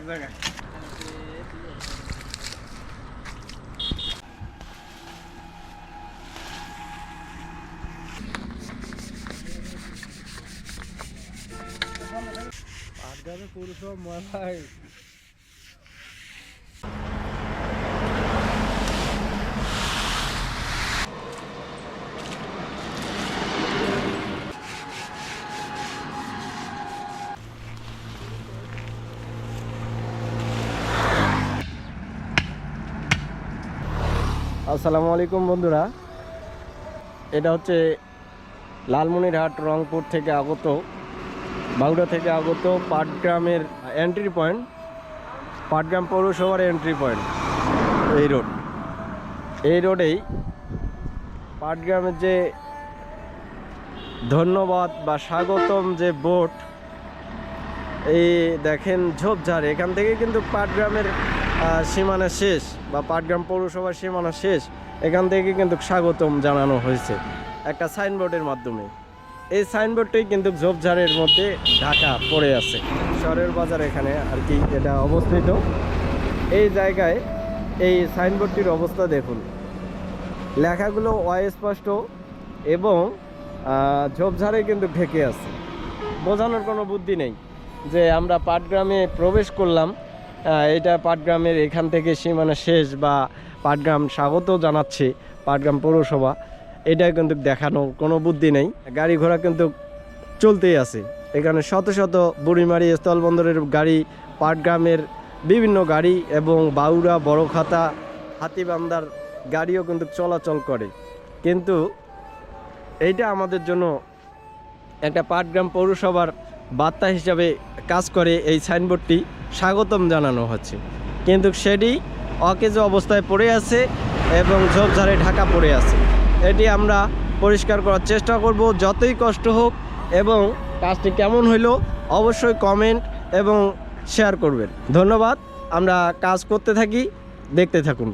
জায়গায় পাটগ্রামে পুরুষ মহালয় আসসালামু আলাইকুম বন্ধুরা। এটা হচ্ছে লালমনিরহাট রংপুর থেকে আগত বাগুড়া থেকে আগত পাটগ্রামের এন্ট্রি পয়েন্ট পাটগ্রাম পৌরসভার এন্ট্রি পয়েন্ট এই রোড এই রোডেই পাটগ্রামের যে ধন্যবাদ বা স্বাগতম যে বোট এই দেখেন ঝোপঝাড়, এখান থেকে কিন্তু পাটগ্রামের সীমানা শেষ বা পাটগ্রাম পৌরসভার সীমানা শেষ, এখান থেকে কিন্তু স্বাগতম জানানো হয়েছে একটা সাইনবোর্ডের মাধ্যমে। এই সাইনবোর্ডটাই কিন্তু ঝোপঝাড়ের মধ্যে ঢাকা পড়ে আছে। শহরের বাজার এখানে আর কি এটা অবস্থিত। এই জায়গায় এই সাইনবোর্ডটির অবস্থা দেখুন। লেখাগুলো অস্পষ্ট এবং ঝোপঝাড়ে কিন্তু ঢেকে আছে। বোঝানোর কোনো বুদ্ধি নেই যে আমরা পাটগ্রামে প্রবেশ করলাম এটা পাটগ্রামের এখান থেকে সীমানা শেষ বা পাটগ্রাম স্বাগত জানাচ্ছে, পাটগ্রাম পৌরসভা। এটা কিন্তু দেখানো কোনো বুদ্ধি নেই। গাড়ি ঘোড়া কিন্তু চলতেই আছে। এখানে শত শত বুড়িমারি, স্থলবন্দরের গাড়ি, পাটগ্রামের বিভিন্ন গাড়ি এবং বাউড়া বড়খাতা, হাতিবান্দার গাড়িও কিন্তু চলাচল করে। কিন্তু এইটা আমাদের জন্য একটা পাটগ্রাম পৌরসভার বার্তা হিসাবে কাজ করে এই সাইনবোর্ডটি। স্বাগতম জানানো হচ্ছে। কিন্তু সেটি অকেজ অবস্থায় পড়ে আছে এবং ঝোপঝাড়ে ঢাকা পড়ে আছে। এটি আমরা পরিষ্কার করার চেষ্টা করব, যতই কষ্ট হোক এবং কাজটি কেমন হইল অবশ্যই কমেন্ট এবং শেয়ার করবেন। ধন্যবাদ, আমরা কাজ করতে থাকি, দেখতে থাকুন।